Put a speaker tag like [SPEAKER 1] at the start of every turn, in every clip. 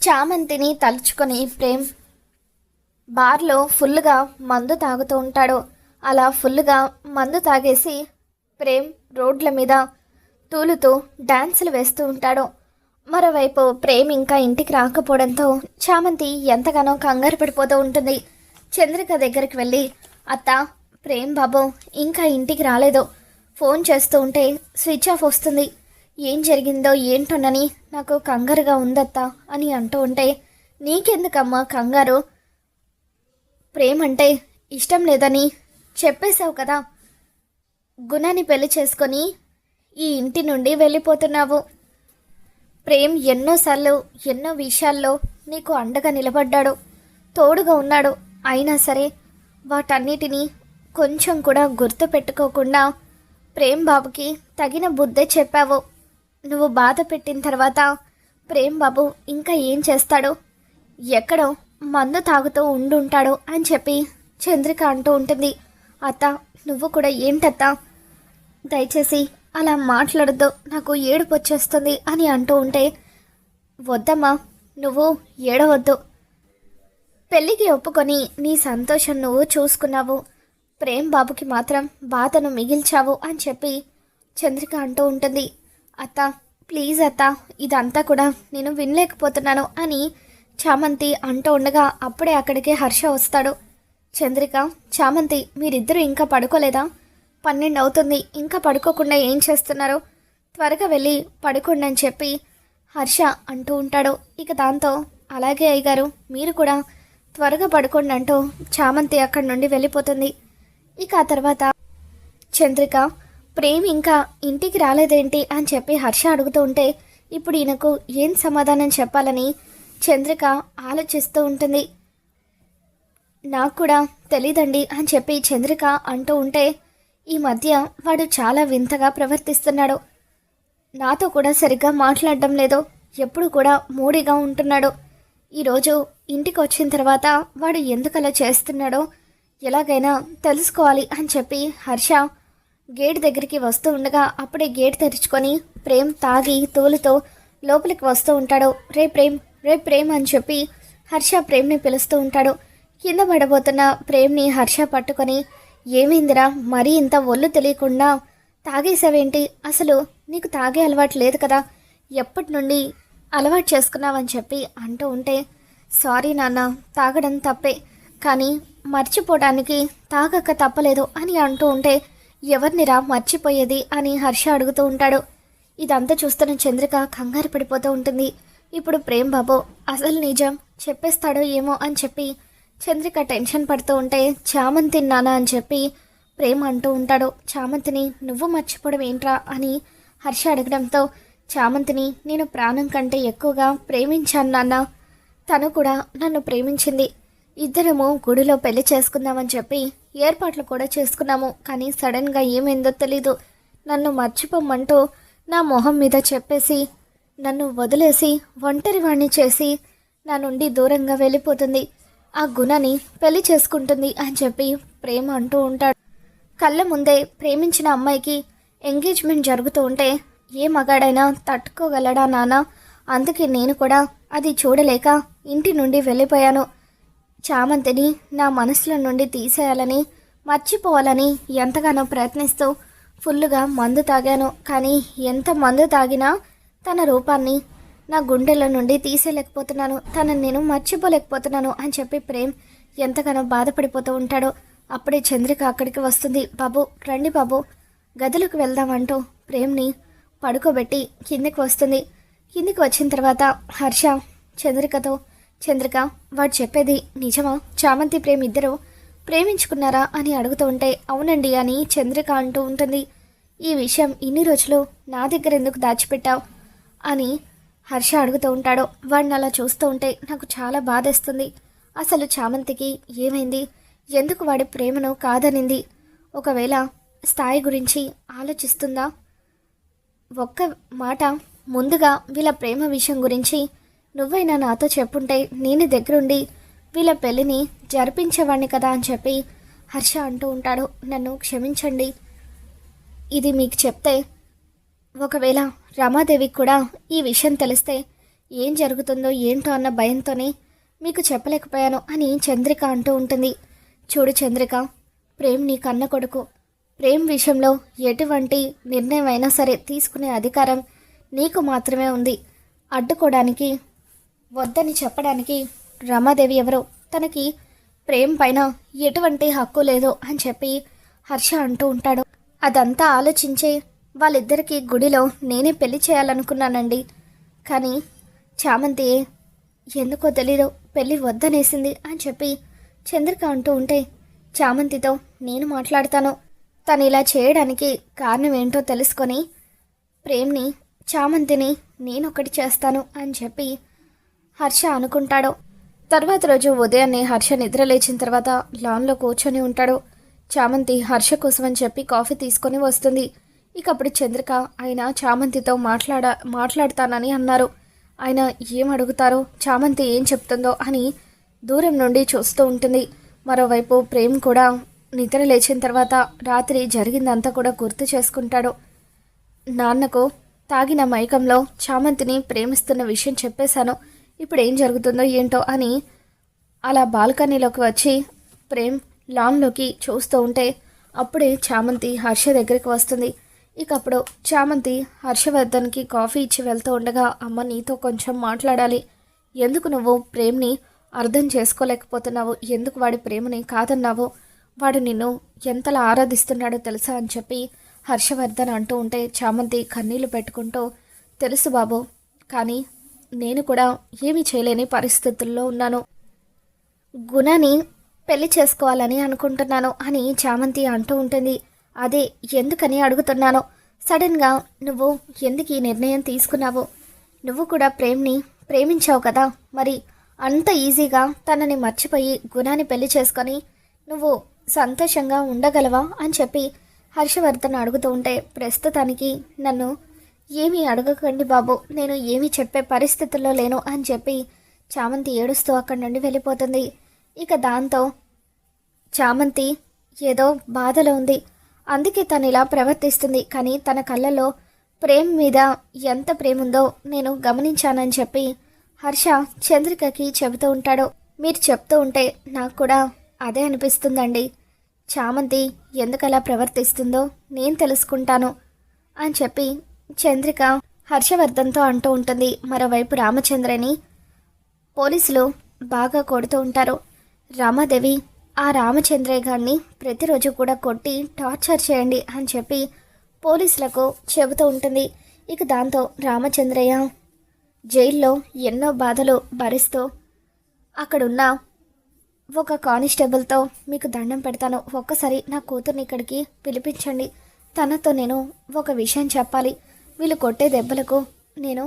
[SPEAKER 1] చామంతిని తలుచుకొని ప్రేమ్ బార్లో ఫుల్గా మందు తాగుతూ ఉంటాడు. అలా ఫుల్గా మందు తాగేసి ప్రేమ్ రోడ్ల మీద తూలుతూ డాన్సులు వేస్తూ ఉంటాడు. మరోవైపు ప్రేమ్ ఇంకా ఇంటికి రాకపోవడంతో చామంతి ఎంతగానో కంగారు పడిపోతూ ఉంటుంది. చంద్రిక దగ్గరికి వెళ్ళి అత్త ప్రేమ్ బాబు ఇంకా ఇంటికి రాలేదు. ఫోన్ చేస్తూ ఉంటే స్విచ్ ఆఫ్ వస్తుంది. ఏం జరిగిందో ఏంటోనని నాకు కంగారుగా ఉందత్తా అని అంటూ ఉంటే నీకెందుకమ్మా కంగారు? ప్రేమంటే ఇష్టం లేదని చెప్పేశావు కదా. గుణాన్ని పెళ్ళి చేసుకొని ఈ ఇంటి నుండి వెళ్ళిపోతున్నావు. ప్రేమ్ ఎన్నోసార్లు ఎన్నో విషయాల్లో నీకు అండగా నిలబడ్డాడు తోడుగా ఉన్నాడు. అయినా సరే వాటన్నిటినీ కొంచెం కూడా గుర్తు పెట్టుకోకుండా ప్రేమ్ బాబుకి తగిన బుద్ధే చెప్పావు. నువ్వు బాధ పెట్టిన తర్వాత ప్రేమ్ బాబు ఇంకా ఏం చేస్తాడు? ఎక్కడో మందు తాగుతూ ఉండుంటాడు అని చెప్పి చంద్రిక అంటూ ఉంటుంది. అత్త నువ్వు కూడా ఏంటత్తా దయచేసి అలా మాట్లాడద్దు. నాకు ఏడుపు వచ్చేస్తుంది అని అంటూ ఉంటే వద్దమ్మా నువ్వు ఏడవద్దు. పెళ్ళికి ఒప్పుకొని నీ సంతోషం నువ్వు చూసుకున్నావు. ప్రేమ్ బాబుకి మాత్రం బాధను మిగిల్చావు అని చెప్పి చంద్రిక అంటూ ఉంటుంది. అత్త ప్లీజ్ అత్త ఇదంతా కూడా నేను వినలేకపోతున్నాను అని చామంతి అంటూ ఉండగా అప్పుడే అక్కడికి హర్ష వస్తాడు. చంద్రిక చామంతి మీరిద్దరూ ఇంకా పడుకోలేదా? పన్నెండు అవుతుంది ఇంకా పడుకోకుండా ఏం చేస్తున్నారు? త్వరగా వెళ్ళి పడుకోండి అని చెప్పి హర్ష అంటూ ఉంటాడు. ఇక దాంతో అలాగే అయ్యగారు మీరు కూడా త్వరగా పడుకోండి అంటూ చామంతి అక్కడి నుండి వెళ్ళిపోతుంది. ఇక ఆ తర్వాత చంద్రిక ప్రేమ్ ఇంకా ఇంటికి రాలేదేంటి అని చెప్పి హర్ష అడుగుతూ ఉంటే ఇప్పుడు ఈయనకు ఏం సమాధానం చెప్పాలని చంద్రిక ఆలోచిస్తూ ఉంటుంది. నాకు కూడా తెలీదండి అని చెప్పి చంద్రిక అంటూ ఉంటే ఈ మధ్య వాడు చాలా వింతగా ప్రవర్తిస్తున్నాడు. నాతో కూడా సరిగ్గా మాట్లాడడం లేదు. ఎప్పుడు కూడా మూడిగా ఉంటున్నాడు. ఈరోజు ఇంటికి వచ్చిన తర్వాత వాడు ఎందుకలా చేస్తున్నాడో ఎలాగైనా తెలుసుకోవాలి అని చెప్పి హర్ష గేట్ దగ్గరికి వస్తూ ఉండగా అప్పుడే గేట్ తెరుచుకొని ప్రేమ్ తాగి తోలుతో లోపలికి వస్తూ ఉంటాడు. రే ప్రేమ్ రే ప్రేమ్ అని చెప్పి హర్ష ప్రేమ్ని పిలుస్తూ ఉంటాడు. కింద పడబోతున్న ప్రేమ్ని హర్ష పట్టుకొని ఏమైందిరా? మరీ ఇంత ఒళ్ళు తెలియకుండా తాగేసావేంటి అసలు నీకు తాగే అలవాటు లేదు కదా. ఎప్పటి నుండి అలవాటు చేసుకున్నావని చెప్పి అంటూ ఉంటే సారీ నాన్న తాగడం తప్పే. కానీ మర్చిపోవడానికి తాగక తప్పలేదు అని అంటూ ఉంటే ఎవరినిరా మర్చిపోయేది అని హర్ష అడుగుతూ ఉంటాడు. ఇదంతా చూస్తున్న చంద్రిక కంగారు పడిపోతూ ఉంటుంది. ఇప్పుడు ప్రేమ్ బాబు అసలు నిజం? చెప్పేస్తాడో ఏమో? అని చెప్పి చంద్రిక టెన్షన్ పడుతూ ఉంటే చామంతి తిన్నానా? అని చెప్పి ప్రేమ అంటూ ఉంటాడు. చామంతిని నువ్వు మర్చిపోవడం ఏంట్రా? అని హర్ష అడగడంతో చామంతిని నేను ప్రాణం కంటే ఎక్కువగా ప్రేమించాను నాన్న. తను కూడా నన్ను ప్రేమించింది. ఇద్దరము గుడిలో పెళ్ళి చేసుకుందామని చెప్పి ఏర్పాట్లు కూడా చేసుకున్నాము. కానీ సడన్గా ఏమైందో తెలీదు. నన్ను మర్చిపోమంటూ నా మొహం మీద చెప్పేసి నన్ను వదిలేసి ఒంటరివాణ్ణి చేసి నా నుండి దూరంగా వెళ్ళిపోతుంది. ఆ గుణని పెళ్ళి చేసుకుంటుంది అని చెప్పి ప్రేమ అంటూ ఉంటాడు. కళ్ళ ముందే ప్రేమించిన అమ్మాయికి ఎంగేజ్మెంట్ జరుగుతూ ఉంటే ఏ మగాడైనా తట్టుకోగలడా నాన్న? అందుకే నేను కూడా అది చూడలేక ఇంటి నుండి వెళ్ళిపోయాను. చామంతిని నా మనసులో నుండి తీసేయాలని మర్చిపోవాలని ఎంతగానో ప్రయత్నిస్తూ ఫుల్లుగా మందు తాగాను. కానీ ఎంత మందు తాగినా తన రూపాన్ని నా గుండెల నుండి తీసేయలేకపోతున్నాను. తనని నేను మర్చిపోలేకపోతున్నాను అని చెప్పి ప్రేమ్ ఎంతగానో బాధపడిపోతూ ఉంటాడో. అప్పుడే చంద్రిక అక్కడికి వస్తుంది. బాబు రండి బాబు. గదిలోకి వెళ్దామంటూ ప్రేమ్ని పడుకోబెట్టి కిందికి వస్తుంది. కిందికి వచ్చిన తర్వాత హర్ష చంద్రికతో చంద్రిక వాడు చెప్పేది నిజమా? చామంతి ప్రేమ ఇద్దరు ప్రేమించుకున్నారా అని అడుగుతూ ఉంటే అవునండి అని చంద్రిక అంటూ ఉంటుంది. ఈ విషయం ఇన్ని రోజులు నా దగ్గర ఎందుకు దాచిపెట్టావు? అని హర్ష అడుగుతూ ఉంటాడు. వాడిని అలా చూస్తూ ఉంటే నాకు చాలా బాధేస్తుంది. అసలు చామంతికి ఏమైంది? ఎందుకు వాడి ప్రేమను కాదనింది? ఒకవేళ స్థాయి గురించి ఆలోచిస్తుందా? ఒక్క మాట ముందుగా వీళ్ళ ప్రేమ విషయం గురించి నువ్వైనా నాతో చెప్పుంటే నేను దగ్గరుండి వీళ్ళ పెళ్ళిని జరిపించేవాడిని కదా అని చెప్పి హర్ష అంటూ ఉంటాడు. నన్ను క్షమించండి. ఇది మీకు చెప్తే ఒకవేళ రమాదేవికి కూడా ఈ విషయం తెలిస్తే ఏం జరుగుతుందో ఏంటో అన్న భయంతోనే మీకు చెప్పలేకపోయాను అని చంద్రిక అంటూ ఉంటుంది. చూడు చంద్రిక ప్రేమ్ నీ కన్న కొడుకు. ప్రేమ్ విషయంలో ఎటువంటి నిర్ణయం అయినా సరే తీసుకునే అధికారం నీకు మాత్రమే ఉంది. అడ్డుకోవడానికి వద్దని చెప్పడానికి రమాదేవి ఎవరో తనకి ప్రేమ్ పైన ఎటువంటి హక్కు లేదు అని చెప్పి హర్ష అంటూ ఉంటాడు. అదంతా ఆలోచించే వాళ్ళిద్దరికీ గుడిలో నేనే పెళ్ళి చేయాలనుకున్నానండి. కానీ చామంతి ఎందుకో తెలీదు పెళ్ళి వద్దనేసింది అని చెప్పి చంద్రిక అంటూ ఉంటే చామంతితో నేను మాట్లాడతాను. తను ఇలా చేయడానికి కారణం ఏంటో తెలుసుకొని ప్రేమ్ని చామంతిని నేనొకటి చేస్తాను అని చెప్పి హర్ష అనుకుంటాడు. తర్వాత రోజు ఉదయాన్నే హర్ష నిద్ర లేచిన తర్వాత లాన్లో కూర్చొని ఉంటాడు. చామంతి హర్ష కోసం అని చెప్పి కాఫీ తీసుకొని వస్తుంది. ఇక అప్పుడు చంద్రిక ఆయన చామంతితో మాట్లాడ మాట్లాడతానని అన్నారు. ఆయన ఏం అడుగుతారో? చామంతి ఏం చెప్తుందో అని దూరం నుండి చూస్తూ ఉంటుంది. మరోవైపు ప్రేమ్ కూడా నిద్ర లేచిన తర్వాత రాత్రి జరిగిందంతా కూడా గుర్తు చేసుకుంటాడు. నాన్నకు తాగిన మైకంలో చామంతిని ప్రేమిస్తున్న విషయం చెప్పేశాను. ఇప్పుడు ఏం జరుగుతుందో ఏంటో అని అలా బాల్కనీలోకి వచ్చి ప్రేమ్ లాన్లోకి చూస్తూ ఉంటే అప్పుడే చామంతి హర్ష దగ్గరికి వస్తుంది. ఇక అప్పుడు చామంతి హర్షవర్ధన్కి కాఫీ ఇచ్చి వెళ్తూ ఉండగా అమ్మ నీతో కొంచెం మాట్లాడాలి. ఎందుకు నువ్వు ప్రేమ్ని అర్థం చేసుకోలేకపోతున్నావు? ఎందుకు వాడి ప్రేమని కాదన్నావు? వాడు నిన్ను ఎంతలా ఆరాధిస్తున్నాడో తెలుసా అని చెప్పి హర్షవర్ధన్ అంటూ ఉంటే చామంతి కన్నీళ్ళు పెట్టుకుంటూ తెలుసు బాబు కానీ నేను కూడా ఏమీ చేయలేని పరిస్థితుల్లో ఉన్నాను. గుణని పెళ్ళి చేసుకోవాలని అనుకుంటున్నాను అని చామంతి అంటూ ఉంటుంది. అదే ఎందుకని అడుగుతున్నాను? సడన్గా నువ్వు ఎందుకు ఈ నిర్ణయం తీసుకున్నావు? నువ్వు కూడా ప్రేమ్ని ప్రేమించావు కదా? మరి అంత ఈజీగా తనని మర్చిపోయి గుణాన్ని పెళ్ళి చేసుకొని నువ్వు సంతోషంగా ఉండగలవా అని చెప్పి హర్షవర్ధన్ అడుగుతూ ఉంటే ప్రస్తుతానికి నన్ను ఏమీ అడగకండి బాబు. నేను ఏమీ చెప్పే పరిస్థితుల్లో లేను అని చెప్పి చామంతి ఏడుస్తూ అక్కడి నుండి వెళ్ళిపోతుంది. ఇక దాంతో చామంతి ఏదో బాధలో ఉంది. అందుకే తను ఇలా ప్రవర్తిస్తుంది. కానీ తన కళ్ళలో ప్రేమ్ మీద ఎంత ప్రేమ ఉందో నేను గమనించానని చెప్పి హర్ష చంద్రికకి చెబుతూ ఉంటాడు. మీరు చెప్తూ ఉంటే నాకు కూడా అదే అనిపిస్తుందండి. చామంతి ఎందుకలా ప్రవర్తిస్తుందో నేను తెలుసుకుంటాను అని చెప్పి చంద్రిక హర్షవర్ధన్తో అంటూ ఉంటుంది మరోవైపు రామచంద్రని పోలీసులు బాగా కొడుతూ ఉంటారు. రామాదేవి ఆ రామచంద్రయ్య గారిని ప్రతిరోజు కూడా కొట్టి టార్చర్ చేయండి అని చెప్పి పోలీసులకు చెబుతూ ఉంటుంది. ఇక దాంతో రామచంద్రయ్య జైల్లో ఎన్నో బాధలు భరిస్తూ అక్కడున్న ఒక కానిస్టేబుల్తో మీకు దండం పెడతాను. ఒక్కసారి నా కూతుర్ని ఇక్కడికి పిలిపించండి. తనతో నేను ఒక విషయం చెప్పాలి. వీళ్ళు కొట్టే దెబ్బలకు నేను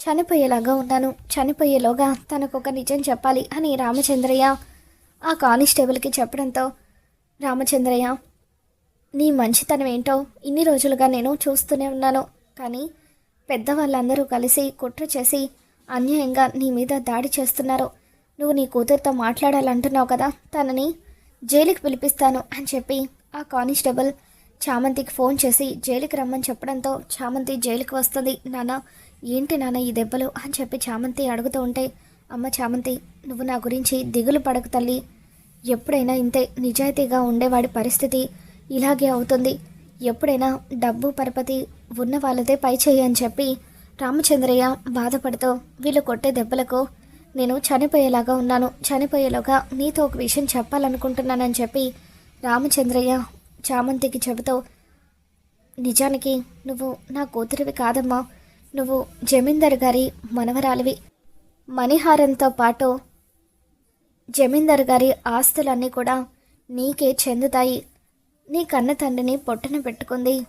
[SPEAKER 1] చనిపోయేలాగా ఉన్నాను. చనిపోయేలోగా తనకు ఒక నిజం చెప్పాలి అని రామచంద్రయ్య ఆ కానిస్టేబుల్కి చెప్పడంతో రామచంద్రయ్య నీ మంచితనం ఏంటో ఇన్ని రోజులుగా నేను చూస్తూనే ఉన్నాను. కానీ పెద్దవాళ్ళందరూ కలిసి కుట్ర చేసి అన్యాయంగా నీ మీద దాడి చేస్తున్నారు. నువ్వు నీ కూతురుతో మాట్లాడాలంటున్నావు కదా తనని జైలుకి పిలిపిస్తాను అని చెప్పి ఆ కానిస్టేబుల్ చామంతికి ఫోన్ చేసి జైలుకి రమ్మని చెప్పడంతో చామంతి జైలుకి వస్తుంది. నాన్న ఏంటి నాన్న ఈ దెబ్బలు? అని చెప్పి చామంతి అడుగుతూ ఉంటే అమ్మ చామంతి నువ్వు నా గురించి దిగులు పడకు తల్లి. ఎప్పుడైనా ఇంతే నిజాయితీగా ఉండేవాడి పరిస్థితి ఇలాగే అవుతుంది. ఎప్పుడైనా డబ్బు పరపతి ఉన్న వాళ్ళదే పై చేయి అని చెప్పి రామచంద్రయ్య బాధపడుతూ వీళ్ళు కొట్టే దెబ్బలకు నేను చనిపోయేలాగా ఉన్నాను. చనిపోయేలోగా నీతో ఒక విషయం చెప్పాలనుకుంటున్నానని చెప్పి రామచంద్రయ్య చామంతికి చెబుతూ నిజానికి నువ్వు నా కూతురివి కాదమ్మా. నువ్వు జమీందారు గారి మనవరాలివి. మణిహారంతో పాటు జమీందారు గారి ఆస్తులన్నీ కూడా నీకే చెందుతాయి. నీ కన్న తండ్రిని పొట్టన పెట్టుకుంది.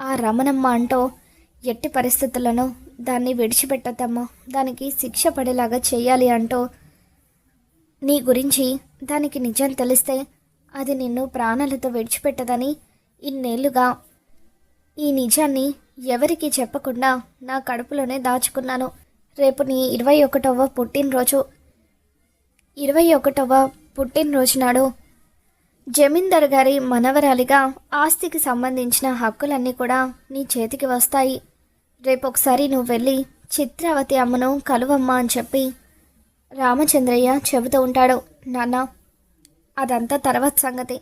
[SPEAKER 1] ఆ రమణమ్మ అంటూ ఎట్టి పరిస్థితులను దాన్ని విడిచిపెట్టద్దమ్మా. దానికి శిక్ష పడేలాగా చేయాలి అంటూ నీ గురించి దానికి నిజం తెలిస్తే అది నిన్ను ప్రాణాలతో విడిచిపెట్టదని ఇన్నేళ్ళుగా ఈ నిజాన్ని ఎవరికీ చెప్పకుండా నా కడుపులోనే దాచుకున్నాను. రేపు నీ ఇరవై ఒకటవ పుట్టినరోజు. ఇరవై ఒకటవ పుట్టినరోజు నాడు జమీందార్ గారి మనవరాలిగా ఆస్తికి సంబంధించిన హక్కులన్నీ కూడా నీ చేతికి వస్తాయి. రేపు ఒకసారి నువ్వు వెళ్ళి చిత్రావతి అమ్మను కలువమ్మ అని చెప్పి రామచంద్రయ్య చెబుతూ ఉంటాడు. నాన్న అదంతా తర్వాత సంగతి.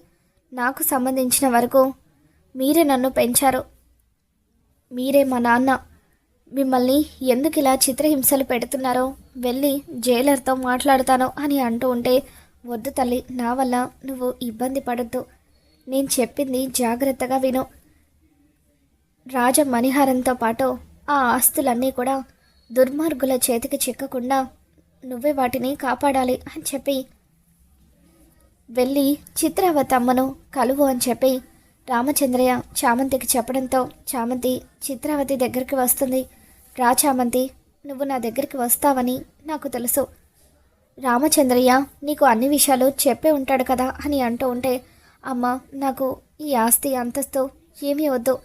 [SPEAKER 1] నాకు సంబంధించిన వరకు మీరే నన్ను పెంచారు. మీరే మా నాన్న. మిమ్మల్ని ఎందుకు ఇలా చిత్రహింసలు పెడుతున్నారో వెళ్ళి జైలర్తో మాట్లాడతాను అని అంటూ ఉంటే వద్దు తల్లి నా వల్ల నువ్వు ఇబ్బంది పడద్దు. నేను చెప్పింది జాగ్రత్తగా విను. రాజ మణిహారంతో పాటు ఆ ఆస్తులన్నీ కూడా దుర్మార్గుల చేతికి చిక్కకుండా నువ్వే వాటిని కాపాడాలి అని చెప్పి వెళ్ళి చిత్రావతమ్మను కలువు అని చెప్పి రామచంద్రయ్య చామంతికి చెప్పడంతో చామంతి చిత్రావతి దగ్గరికి వస్తుంది. రా చామంతి నువ్వు నా దగ్గరికి వస్తావని నాకు తెలుసు. రామచంద్రయ్య నీకు అన్ని విషయాలు చెప్పే ఉంటాడు కదా అని అంటూ ఉంటే అమ్మ నాకు ఈ ఆస్తి అంతస్తు ఏమీ వద్దు.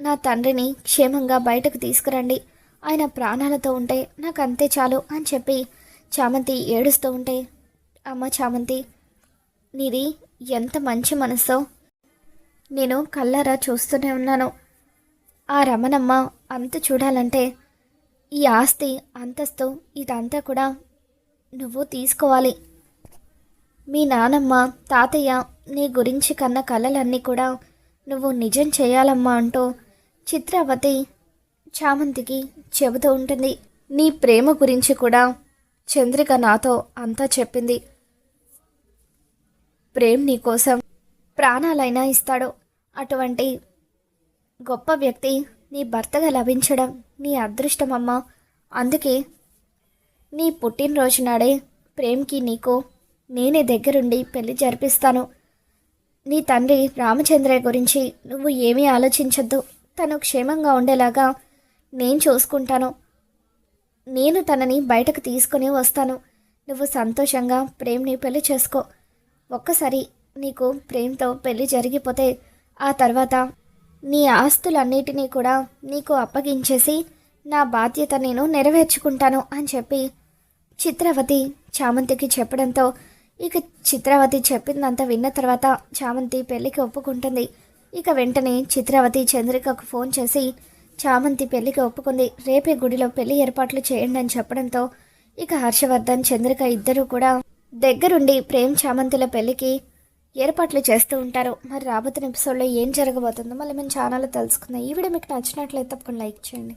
[SPEAKER 1] నా తండ్రిని క్షేమంగా బయటకు తీసుకురండి. ఆయన ప్రాణాలతో ఉంటే నాకు అంతే చాలు అని చెప్పి చామంతి ఏడుస్తూ ఉంటే అమ్మ చామంతి నీది ఎంత మంచి మనసో. నేను కళ్ళారా చూస్తూనే ఉన్నాను. ఆ రమణమ్మ అంత చూడాలంటే ఈ ఆస్తి అంతస్తు ఇదంతా కూడా నువ్వు తీసుకోవాలి. మీ నానమ్మ తాతయ్య నీ గురించి కన్న కలలన్నీ కూడా నువ్వు నిజం చేయాలమ్మా అంటూ చిత్రావతి చామంతికి చెబుతూ ఉంటుంది. నీ ప్రేమ గురించి కూడా చంద్రిక నాతో అంతా చెప్పింది. ప్రేమ్ నీ కోసం ప్రాణాలైనా ఇస్తాడు? అటువంటి గొప్ప వ్యక్తి నీ భర్తగా లభించడం నీ అదృష్టమమ్మా. అందుకే నీ పుట్టినరోజు నాడే ప్రేమ్కి నీకు నేనే దగ్గరుండి పెళ్ళి జరిపిస్తాను. నీ తండ్రి రామచంద్రయ్య గురించి నువ్వు ఏమీ ఆలోచించొద్దు. తను క్షేమంగా ఉండేలాగా నేను చూసుకుంటాను. నేను తనని బయటకు తీసుకుని వస్తాను. నువ్వు సంతోషంగా ప్రేమ్ని పెళ్ళి చేసుకో. ఒక్కసారి నీకు ప్రేమతో పెళ్ళి జరిగిపోతే ఆ తర్వాత నీ ఆస్తులన్నిటినీ కూడా నీకు అప్పగించేసి నా బాధ్యత నేను నెరవేర్చుకుంటాను అని చెప్పి చిత్రవతి చామంతికి చెప్పడంతో ఇక చిత్రవతి చెప్పిందంతా విన్న తర్వాత చామంతి పెళ్ళికి ఒప్పుకుంటుంది. ఇక వెంటనే చిత్రవతి చంద్రికకు ఫోన్ చేసి చామంతి పెళ్ళికి ఒప్పుకుంది. రేపే గుడిలో పెళ్ళి ఏర్పాట్లు చేయండి అని చెప్పడంతో ఇక హర్షవర్ధన్ చంద్రిక ఇద్దరూ కూడా దగ్గరుండి ప్రేమ్ చామంతుల పెళ్ళికి ఏర్పాట్లు చేస్తూ ఉంటారు. మరి రాబోతున్న ఎపిసోడ్లో ఏం జరగబోతుందో మళ్ళీ మేము ఛానల్లో తెలుసుకుందాం. ఈ వీడియో మీకు నచ్చినట్లయితే తప్పకుండా లైక్ చేయండి.